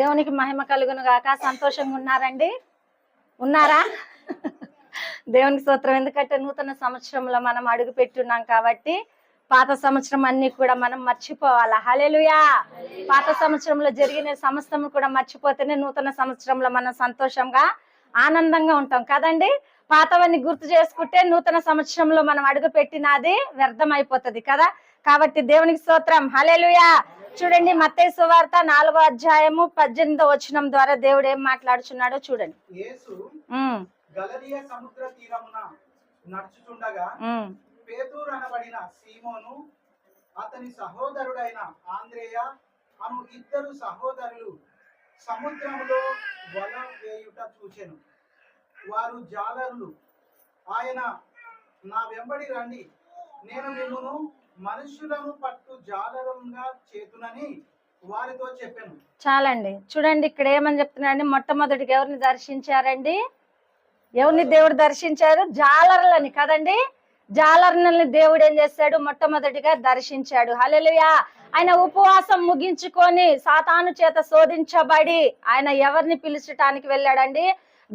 దేవునికి మహిమ కలుగును గాక. సంతోషంగా ఉన్నారండి? ఉన్నారా? దేవునికి స్తోత్రం. ఎందుకంటే నూతన సంవత్సరంలో మనం అడుగు పెట్టున్నాం కాబట్టి పాత సంవత్సరం అన్ని కూడా మనం మర్చిపోవాలా? హలేలుయా పాత సంవత్సరంలో జరిగిన సమస్తము కూడా మర్చిపోతేనే నూతన సంవత్సరంలో మనం సంతోషంగా ఆనందంగా ఉంటాం కదండి? పాతవన్నీ గుర్తు చేసుకుంటే నూతన సంవత్సరంలో మనం అడుగు పెట్టినది వ్యర్థం అయిపోతుంది కదా? కాబట్టి దేవునికి స్తోత్రం. హలెలుయా చూడండి మత్తయి సువార్త నాలుగో అధ్యాయము పద్దెనిమిదో వచనం ద్వారా దేవుడు ఏం మాట్లాడుచున్నాడో చూడండి. సముద్ర తీరమున నడుచుచుండగా అనబడిన సీమోను అతని సహోదరుడైన ఆంద్రేయ అను ఇద్దరు సహోదరులు సముద్రములో వల వేయుట చూచెను. వారు జాలర్లు. ఆయన నా వెంబడి రండి. నేను మిమ్మును మనుషులను పట్టు జాలరంగా చేతునని వారితో చెప్పాను. చాలండి. చూడండి ఇక్కడ ఏమని చెప్తున్నారండి మొట్టమొదటిగా ఎవరిని దర్శించారండి? ఎవరిని దేవుడు దర్శించారు? జాలర్లని కదండి. జాలర్లని దేవుడు ఏం చేశాడు మొట్టమొదటిగా దర్శించాడు. హలెలుయా ఆయన ఉపవాసం ముగించుకొని సాతాను చేత శోధించబడి ఆయన ఎవరిని పిలిచటానికి వెళ్ళాడండి?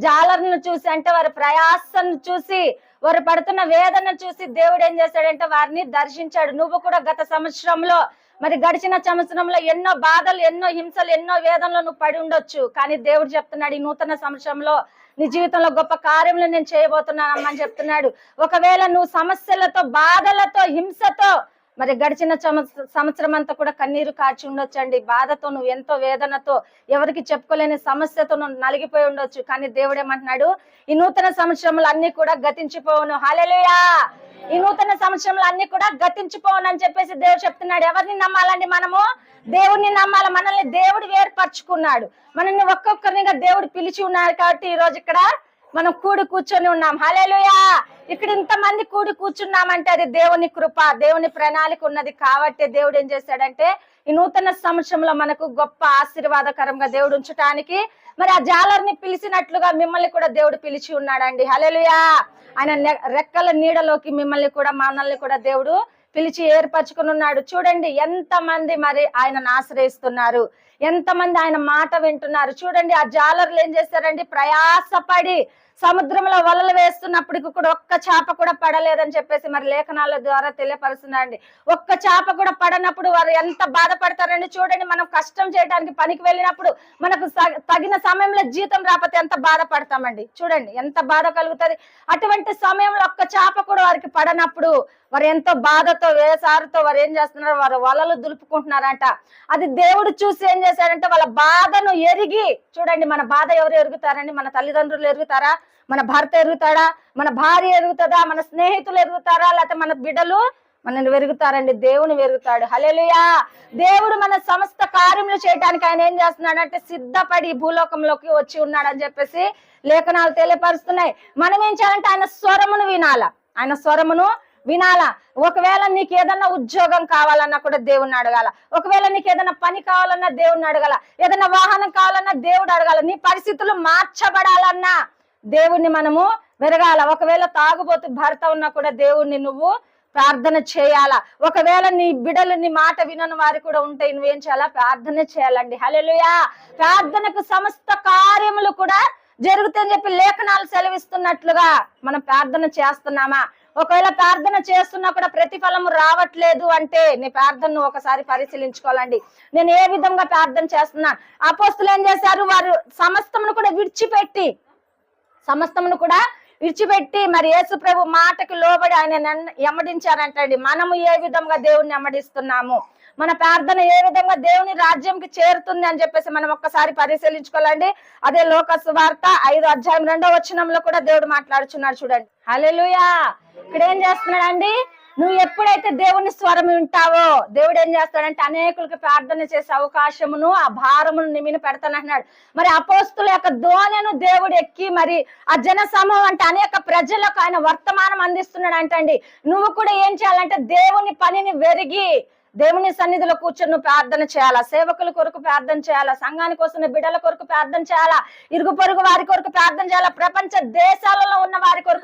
జాలర్లను చూసి అంటే వారి ప్రయాసను చూసి వారు పడుతున్న వేదన చూసి దేవుడు ఏం చేశాడంటే వారిని దర్శించాడు. నువ్వు కూడా గత సంవత్సరంలో మరి గడిచిన సంవత్సరంలో ఎన్నో బాధలు ఎన్నో హింసలు ఎన్నో వేదనలు నువ్వు పడి ఉండొచ్చు. కానీ దేవుడు చెప్తున్నాడు ఈ నూతన సంవత్సరంలో నీ జీవితంలో గొప్ప కార్యములు నేను చేయబోతున్నానమ్మని చెప్తున్నాడు. ఒకవేళ నువ్వు సమస్యలతో బాధలతో హింసతో మరి గడిచిన సంవత్సరం అంతా కూడా కన్నీరు కాచి ఉండొచ్చండి. బాధతో నువ్వు ఎంతో వేదనతో ఎవరికి చెప్పుకోలేని సమస్యతో నువ్వు నలిగిపోయి ఉండొచ్చు. కానీ దేవుడు ఏమంటున్నాడు? ఈ నూతన సంవత్సరములు అన్ని కూడా గతించిపోవును. హాలెలుయా ఈ నూతన సంవత్సరంలో అన్ని కూడా గతించిపోవను అని చెప్పేసి దేవుడు చెప్తున్నాడు. ఎవరిని నమ్మాలండి మనము? దేవుడిని నమ్మాలి. మనల్ని దేవుడు వేర్పరచుకున్నాడు. మనల్ని ఒక్కొక్కరినిగా దేవుడు పిలిచి ఉన్నారు కాబట్టి ఈ రోజు ఇక్కడ మనం కూడు కూర్చొని ఉన్నాం. హలేలుయా ఇక్కడ ఇంతమంది కూడి కూర్చున్నామంటే అది దేవుని కృప దేవుని ప్రణాళిక ఉన్నది కాబట్టి దేవుడు ఏం చేశాడంటే ఈ నూతన సంవత్సరంలో మనకు గొప్ప ఆశీర్వాదకరంగా దేవుడు ఉంచటానికి మరి ఆ జాలర్ని పిలిచినట్లుగా మిమ్మల్ని కూడా దేవుడు పిలిచి ఉన్నాడండి. హలెలుయా ఆయన రెక్కల నీడలోకి మిమ్మల్ని కూడా మనల్ని కూడా దేవుడు పిలిచి ఏర్పరచుకుని ఉన్నాడు. చూడండి ఎంతమంది మరి ఆయనను ఆశ్రయిస్తున్నారు. ఎంతమంది ఆయన మాట వింటున్నారు. చూడండి ఆ జాలర్లు ఏం చేస్తారండి ప్రయాసపడి సముద్రంలో వలలు వేస్తున్నప్పటికి కూడా ఒక్క చేప కూడా పడలేదని చెప్పేసి మరి లేఖనాల ద్వారా తెలియపరుస్తున్నారండి ఒక్క చేప కూడా పడనప్పుడు వారు ఎంత బాధపడతారండి చూడండి మనం కష్టం చేయడానికి పనికి వెళ్ళినప్పుడు మనకు తగిన సమయంలో జీతం రాకపోతే ఎంత బాధపడతామండి. చూడండి ఎంత బాధ కలుగుతుంది. అటువంటి సమయంలో ఒక్క చేప కూడా వారికి పడనప్పుడు వారు ఎంతో బాధతో వేసారుతో వారు ఏం చేస్తున్నారు వారు వలలు దులుపుకుంటున్నారంట. అది దేవుడు చూసి ఏం చేశాడంటే వాళ్ళ బాధను ఎరిగి చూడండి మన బాధ ఎవరు ఎరుగుతారండి? మన తల్లిదండ్రులు ఎరుగుతారా? మన భర్త ఎరుగుతాడా? మన భార్య ఎరుగుతుందా? మన స్నేహితులు ఎరుగుతారా? లేకపోతే మన బిడ్డలు మనల్ని వెరుగుతారండి? దేవుని వెరుగుతాడు. హల్లెలూయా! దేవుడు మన సమస్త కార్యములు చేయడానికి ఆయన ఏం చేస్తున్నాడంటే సిద్ధపడి భూలోకంలోకి వచ్చి ఉన్నాడని చెప్పేసి లేఖనాలు తెలియపరుస్తున్నాయి. మనం ఏం చేయాలంటే ఆయన స్వరమును వినాల. ఆయన స్వరమును వినాలా? ఒకవేళ నీకు ఏదన్నా ఉద్యోగం కావాలన్నా కూడా దేవుణ్ణి అడగాల. ఒకవేళ నీకు ఏదైనా పని కావాలన్నా దేవుణ్ణి అడగాల. ఏదైనా వాహనం కావాలన్నా దేవుడు అడగాల. నీ పరిస్థితులు మార్చబడాలన్నా దేవుణ్ణి మనము వెరగాల. ఒకవేళ తాగుబోతు భర్త ఉన్నా కూడా దేవుణ్ణి నువ్వు ప్రార్థన చేయాలా. ఒకవేళ నీ బిడలు నీ మాట వినని వారు కూడా ఉంటే నువ్వేం చేయాలా? ప్రార్థన చేయాలండి. హలో ప్రార్థనకు సమస్త కార్యములు కూడా జరుగుతాయని చెప్పి లేఖనాలు సెలవిస్తున్నట్లుగా మనం ప్రార్థన చేస్తున్నామా? ఒకవేళ ప్రార్థన చేస్తున్నా కూడా ప్రతిఫలము రావట్లేదు అంటే నీ ప్రార్థనను ఒకసారి పరిశీలించుకోవాలండి. నేను ఏ విధంగా ప్రార్థన చేస్తున్నా? అపోస్తులు ఏం చేశారు? వారు సమస్తమును కూడా విడిచిపెట్టి సమస్తమును కూడా విడిచిపెట్టి మరి యేసు ప్రభు మాటకి లోబడి ఆయన నన్ను ఎమ్మడించారంటండి. మనము ఏ విధంగా దేవుణ్ణి ఎమ్మడిస్తున్నాము? మన ప్రార్థన ఏ విధంగా దేవుని రాజ్యంకి చేరుతుంది అని చెప్పేసి మనం ఒక్కసారి పరిశీలించుకోవాలండి. అదే లోక సువార్త ఐదు అధ్యాయం రెండో వచనంలో కూడా దేవుడు మాట్లాడుచున్నాడు చూడండి. హల్లెలూయా! ఇక్కడ ఏం చేస్తున్నాడండి? నువ్వు ఎప్పుడైతే దేవుని స్వరం వింటావో దేవుడు ఏం చేస్తాడంటే అనేకులకి ప్రార్థన చేసే అవకాశమును ఆ భారమును నిమిని పెడతానంటున్నాడు మరి అపోస్తుల యొక్క ధోనెను దేవుడు ఎక్కి మరి ఆ జన సమూహం అంటే అనేక ప్రజలకు ఆయన వర్తమానం అందిస్తున్నాడు అంటండి. నువ్వు కూడా ఏం చేయాలంటే దేవుని పనిని వెరిగి దేవుని సన్నిధిలో కూర్చొని నువ్వు ప్రార్థన చేయాలా? సేవకుల కొరకు ప్రార్థన చేయాలా? సంఘానికి వస్తున్న బిడ్డల కొరకు ప్రార్థన చేయాలా? ఇరుగు పొరుగు వారి కొరకు ప్రార్థన చేయాలా? ప్రపంచ దేశాల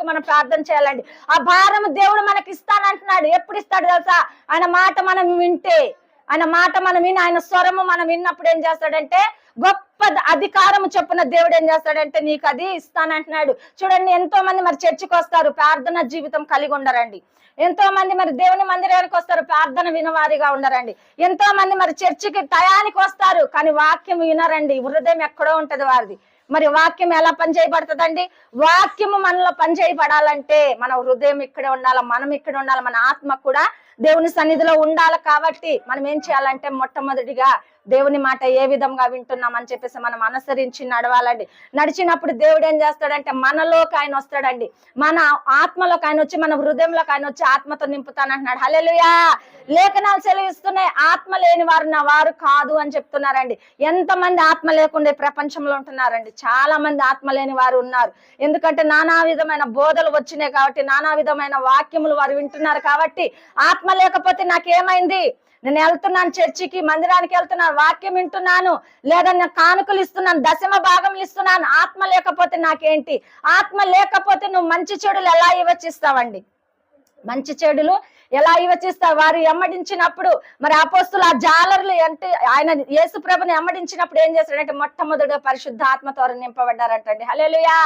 కొరకు మనం ప్రార్థన చేయాలండి. ఆ భారం దేవుడు మనకి ఇస్తానంటున్నాడు ఎప్పుడు ఇస్తాడు తెలుసా? ఆయన మాట మనం వింటే ఆయన మాట మనం విని ఆయన స్వరము మనం విన్నప్పుడు ఏం చేస్తాడంటే గొప్ప అధికారము చొప్పున దేవుడు ఏం చేస్తాడంటే నీకు అది ఇస్తానంటున్నాడు. చూడండి ఎంతో మంది మరి చర్చికి వస్తారు ప్రార్థన జీవితం కలిగి ఉండరండి. ఎంతో మంది మరి దేవుని మందిరానికి వస్తారు ప్రార్థన వినవారిగా ఉండరండి. ఎంతో మంది మరి చర్చికి టయానికి వస్తారు కానీ వాక్యం వినరండి. హృదయం ఎక్కడో ఉంటది వారిది. మరి వాక్యం ఎలా పని చేయబడుతుందండి వాక్యము మనలో పనిచేయబడాలంటే మన హృదయం ఇక్కడే ఉండాలి మనం ఇక్కడ ఉండాలి మన ఆత్మ కూడా దేవుని సన్నిధిలో ఉండాలి కాబట్టి మనం ఏం చేయాలంటే మొట్టమొదటిగా దేవుని మాట ఏ విధంగా వింటున్నామని చెప్పేసి మనం అనుసరించి నడవాలండి. నడిచినప్పుడు దేవుడు ఏం చేస్తాడంటే మనలోకి ఆయన వస్తాడండి. మన ఆత్మలోకి ఆయన వచ్చి మన హృదయంలోకి ఆయన వచ్చి ఆత్మతో నింపుతానంటున్నాడు. హలెలుయా లేఖనాలు సెలవిస్తున్నాయి ఆత్మ లేని వారు నా వారు కాదు అని చెప్తున్నారండి. ఎంతమంది ఆత్మ లేకుండా ప్రపంచంలో ఉంటున్నారండి. చాలా మంది ఆత్మ లేని వారు ఉన్నారు. ఎందుకంటే నానా విధమైన బోధలు వచ్చినాయి కాబట్టి నానా విధమైన వాక్యములు వారు వింటున్నారు కాబట్టి ఆత్మ లేకపోతే నాకేమైంది? నేను వెళ్తున్నాను చర్చికి మందిరానికి వెళ్తున్నాను వాక్యం వింటున్నాను లేదా నేను కానుకలు ఇస్తున్నాను దశమ భాగం ఇస్తున్నాను ఆత్మ లేకపోతే నాకేంటి? ఆత్మ లేకపోతే నువ్వు మంచి చెడులు ఎలా ఇవ్వచ్చిస్తావండి మంచి చెడులు ఎలా ఇవచిస్తారు వారు ఎమ్మడించినప్పుడు మరి అపోస్తులు ఆ జాలర్లు అంటే ఆయన యేసు ప్రభుని ఎమ్మడించినప్పుడు ఏం చేశాడంటే మొట్టమొదటిగా పరిశుద్ధాత్మతో వారు నింపబడ్డారంటండి. హలోయా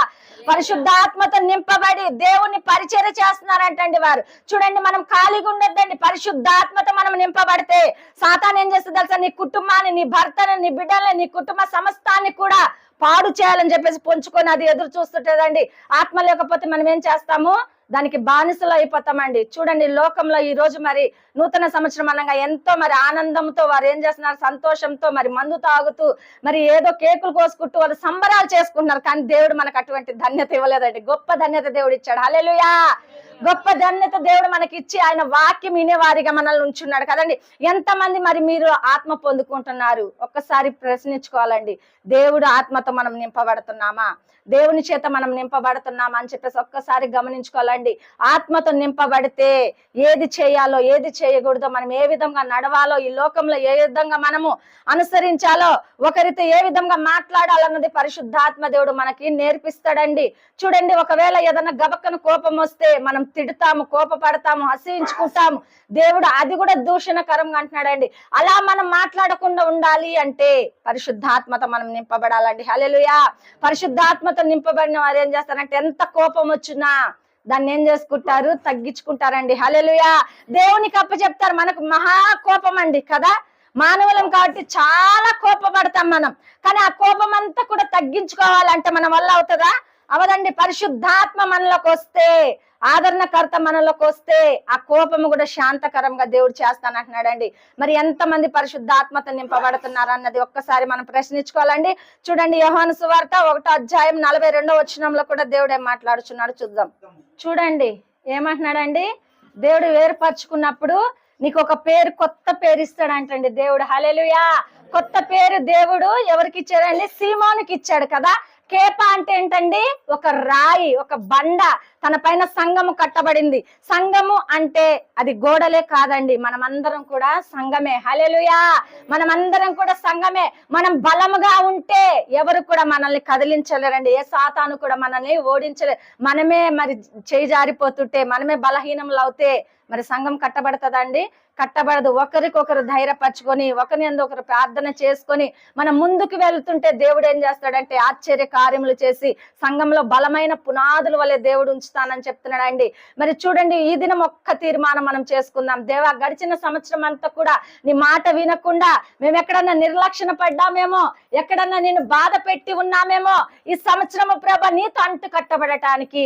పరిశుద్ధాత్మతో నింపబడి దేవుని పరిచర్య చేస్తున్నారంటండి వారు. చూడండి మనం ఖాళీగా ఉండొద్దండి. పరిశుద్ధాత్మతో మనం నింపబడితే సాతాన్ ఏం చేస్తుంది తెలుసా? నీ కుటుంబాన్ని నీ భర్తని నీ బిడ్డల్ని నీ కుటుంబ సమస్తాన్ని కూడా పాడు చేయాలని చెప్పేసి పొంచుకొని అది ఎదురు చూస్తుంటదండి. ఆత్మ లేకపోతే మనం ఏం చేస్తాము? దానికి బానిసలు అయిపోతామండి. చూడండి లోకంలో ఈ రోజు మరి నూతన సంవత్సరం అనగా ఎంతో మరి ఆనందంతో వారు ఏం చేస్తున్నారు? సంతోషంతో మరి మందు తాగుతూ మరి ఏదో కేకులు కోసుకుంటూ వాళ్ళు సంబరాలు చేసుకుంటున్నారు. కానీ దేవుడు మనకు అటువంటి ధన్యత ఇవ్వలేదండి. గొప్ప ధన్యత దేవుడు ఇచ్చాడు. హల్లెలూయా! గొప్ప ధన్యత దేవుడు మనకి ఇచ్చి ఆయన వాక్యం వినేవారిగా మనల్ని ఉంచున్నాడు కదండి. ఎంతమంది మరి మీరు ఆత్మ పొందుకుంటున్నారు? ఒక్కసారి ప్రశ్నించుకోవాలండి. దేవుడు ఆత్మతో మనం నింపబడుతున్నామా? దేవుని చేత మనం నింపబడుతున్నామా అని చెప్పేసి ఒక్కసారి గమనించుకోవాలండి. ఆత్మతో నింపబడితే ఏది చేయాలో ఏది చేయకూడదో మనం ఏ విధంగా నడవాలో ఈ లోకంలో ఏ విధంగా మనము అనుసరించాలో ఒకరితో ఏ విధంగా మాట్లాడాలన్నది పరిశుద్ధాత్మ దేవుడు మనకి నేర్పిస్తాడండి. చూడండి ఒకవేళ ఏదైనా గబక్కన కోపం వస్తే మనం తిడతాము కోపపడతాము అసహించుకుంటాము. దేవుడు అది కూడా దూషణకరంగా అంటున్నాడండి. అలా మనం మాట్లాడకుండా ఉండాలి అంటే పరిశుద్ధాత్మతో మనం నింపబడాలండి. హలెలుయా పరిశుద్ధాత్మతో నింపబడిన వారు ఏం చేస్తారంటే ఎంత కోపం వచ్చినా దాన్ని ఏం చేసుకుంటారు? తగ్గించుకుంటారండి. హలెలుయా దేవునికి అప్పచెప్తారు మనకు మహా కోపం అండి కదా. మానవులం కాబట్టి చాలా కోపపడతాం మనం. కానీ ఆ కోపం అంతా కూడా తగ్గించుకోవాలంటే మన వల్ల అవుతుందా? అవదండి పరిశుద్ధాత్మ మనలోకి వస్తే ఆదరణకర్త మనలోకి వస్తే ఆ కోపము కూడా శాంతకరంగా దేవుడు చేస్తానంటున్నాడండి మరి ఎంతమంది పరిశుద్ధాత్మత నింపబడుతున్నారు అన్నది ఒక్కసారి మనం ప్రశ్నించుకోవాలండి. చూడండి యోహాను సువార్త ఒకటో అధ్యాయం నలభై రెండో వచనంలో కూడా దేవుడు మాట్లాడుచున్నాడు చూద్దాం. చూడండి ఏమంటున్నాడండి? దేవుడు వేరుపరుచుకున్నప్పుడు నీకు ఒక పేరు కొత్త పేరు ఇస్తాడంటండి దేవుడు. హలెలుయా కొత్త పేరు దేవుడు ఎవరికి ఇచ్చాడండి? సీమోనికి ఇచ్చాడు కదా. కేప అంటే ఏంటండి? ఒక రాయి ఒక బండ. తన పైన సంఘము కట్టబడింది. సంఘము అంటే అది గోడలే కాదండి. మనమందరం కూడా సంఘమే. హలెలుయా మనమందరం కూడా సంఘమే. మనం బలముగా ఉంటే ఎవరు కూడా మనల్ని కదిలించలేరండి. ఏ సాతాను కూడా మనల్ని ఓడించలే. మనమే మరి చేయి జారిపోతుంటే మనమే బలహీనములు అవుతే మరి సంఘం కట్టబడుతుందండి. కట్టబడదు. ఒకరికొకరు ధైర్యపరచుకొని ఒకరి ఎందు ఒకరు ప్రార్థన చేసుకొని మనం ముందుకు వెళ్తుంటే దేవుడు ఏం చేస్తాడంటే ఆశ్చర్య కార్యములు చేసి సంఘంలో బలమైన పునాదుల వల్లే దేవుడు ఉంచుతానని చెప్తున్నాడండి. మరి చూడండి ఈ దినం ఒక్క తీర్మానం మనం చేసుకుందాం. దేవా గడిచిన సంవత్సరం అంతా కూడా నీ మాట వినకుండా మేము ఎక్కడన్నా నిర్లక్ష్యం పడ్డామేమో ఎక్కడన్నా నేను బాధ పెట్టి ఉన్నామేమో ఈ సంవత్సరము ప్రభ నీతో అంటు కట్టబడటానికి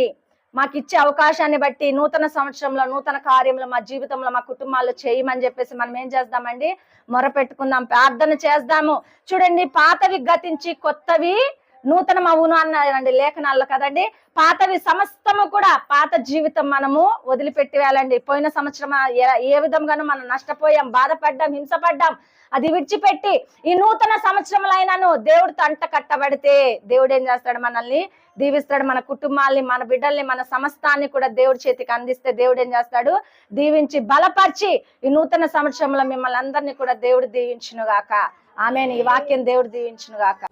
మాకు ఇచ్చే అవకాశాన్ని బట్టి నూతన సంవత్సరంలో నూతన కార్యంలో మా జీవితంలో మా కుటుంబాల్లో చేయమని చెప్పేసి మనం ఏం చేద్దామండి మొరపెట్టుకుందాం ప్రార్థన చేద్దాము చూడండి పాతవి గతించి కొత్తవి నూతనమవును అన్నారండి లేఖనాల్లో కదండి. పాతవి సమస్తము కూడా పాత జీవితం మనము వదిలిపెట్టి వేయాలండి పోయిన సంవత్సరం ఏ- విధంగానూ మనం నష్టపోయాం బాధపడ్డాం హింసపడ్డాం అది విడిచిపెట్టి ఈ నూతన సంవత్సరంలో అయినాను దేవుడితో అంట కట్టబడితే దేవుడు ఏం చేస్తాడు మనల్ని? దీవిస్తాడు మన కుటుంబాల్ని మన బిడ్డల్ని మన సమస్తాన్ని కూడా దేవుడి చేతికి అందిస్తే దేవుడు ఏం చేస్తాడు? దీవించి బలపరిచి ఈ నూతన సంవత్సరంలో మిమ్మల్ని అందరినీ కూడా దేవుడు దీవించును గాక ఆమెను. ఈ వాక్యం దేవుడు దీవించును గాక